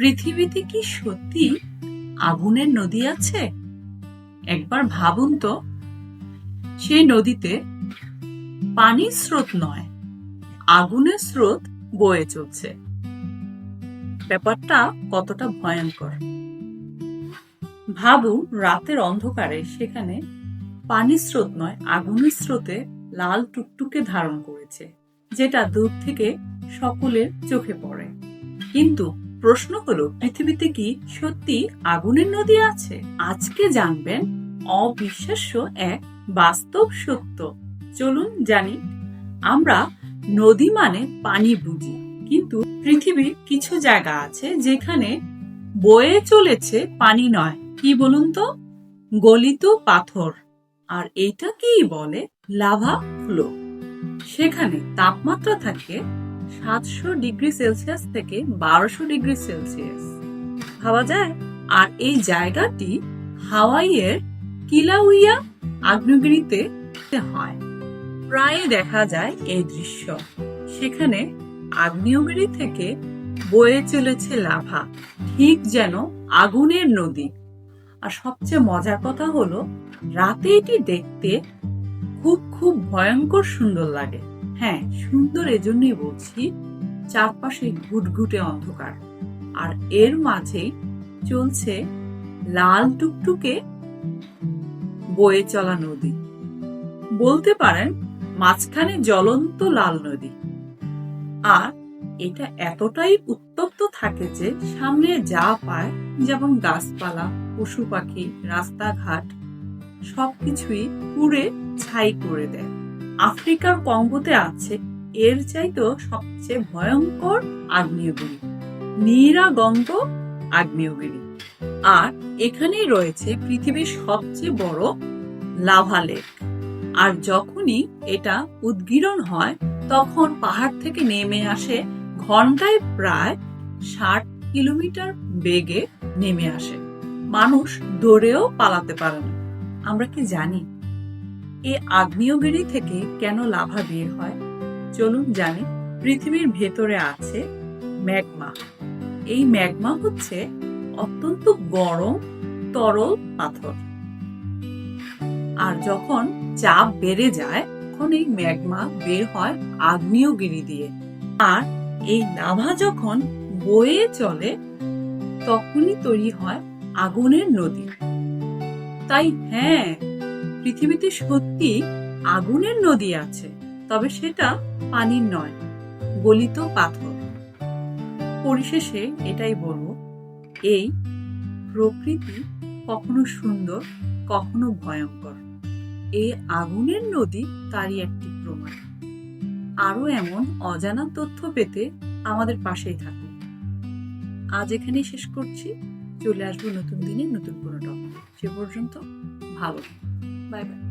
পৃথিবীতে কি সত্যি আগুনের নদী আছে? একবার ভাবুন তো। সেই নদীতে পানির স্রোত নয়, আগুনের স্রোত বয়ে চলছে। ব্যাপারটা কতটা ভয়ঙ্কর। ভাবুন, রাতের অন্ধকারে সেখানে পানির স্রোত নয়, আগুনের স্রোতে লাল টুকটুকে ধারণ করেছে, যেটা দূর থেকে সকলের চোখে পড়ে। কিন্তু প্রশ্ন হলো, পৃথিবীতে কি সত্যি আগুনের নদী আছে? আজকে জানবেন অবিশ্বাস্য এক বাস্তব সত্য। চলুন জানি, আমরা নদী মানে পানি বুঝি, কিন্তু পৃথিবীর কিছু জায়গা আছে যেখানে বয়ে চলেছে পানি নয়। কি বলুন তো? গলিত পাথর। আর এইটা কি বলে? Lava flow. সেখানে তাপমাত্রা থাকে সাতশো ডিগ্রি সেলসিয়াস থেকে বারোশো ডিগ্রি সেলসিয়াস। ভাবা যায়? আর এই জায়গাটি হাওয়াইয়ের কিলাউইয়া আগ্নেয়গিরিতে হয়। প্রায় দেখা যায় এই দৃশ্য। সেখানে আগ্নেয়গিরি থেকে বয়ে চলেছে লাভা, ঠিক যেন আগুনের নদী। আর সবচেয়ে মজার কথা হলো, রাতে এটি দেখতে খুব খুব ভয়ঙ্কর সুন্দর লাগে। হ্যাঁ সুন্দর এজন্যই বলছি, চারপাশে ঘুটঘুটে অন্ধকার। আর এর মাঝেই চলছে লাল টুকটুকে বয়ে চলা নদী। বলতে পারেন মাঝখানে জ্বলন্ত লাল নদী। আর এটা এতটাই উত্তপ্ত থাকে যে সামনে যা পায়, যেমন গাছপালা, পশু পাখি, রাস্তাঘাট, সবকিছুই পুড়ে ছাই করে দেয়। আফ্রিকার কঙ্গোতে আছে, এর চাইতেও সবচেয়ে ভয়ঙ্কর আগ্নেয়গিরি, নীরাগঙ্গ আগ্নেয়গিরি। আর এখানেই রয়েছে পৃথিবীর সবচেয়ে বড় লাভা লেক। আর যখনই এটা উদ্গীরণ হয়, তখন পাহাড় থেকে নেমে আসে, ঘন্টায় প্রায় ষাট কিলোমিটার বেগে নেমে আসে। মানুষ দৌড়েও পালাতে পারে না। আমরা কি জানি? এই আগ্নেয়গিরি থেকে কেন লাভা বের হয়? চলুন জানি। পৃথিবীর ভেতরে আছে ম্যাগমা। এই ম্যাগমা হচ্ছে অত্যন্ত গরম, তরল পাথর। আর যখন চাপ বেড়ে যায়, তখন এই ম্যাগমা বের হয় আগ্নেয়গিরি দিয়ে। আর এই লাভা যখন বয়ে চলে, তখনই তৈরি হয় আগুনের নদী। তাই হ্যাঁ পৃথিবীতে সত্যি আগুনের নদী আছে, তবে সেটা পানির নয়, গলিত পাথর। পরিশেষে এটাই বলব, এই প্রকৃতি কখনো সুন্দর, কখনো ভয়ঙ্কর। এই আগুনের নদী তারই একটি প্রমাণ। আরও এমন অজানা তথ্য পেতে আমাদের পাশেই থাকুন। আজ এখানেই শেষ করছি। চলে আসব নতুন দিনে নতুন কোনো টপিক সে পর্যন্ত ভালো Bye bye.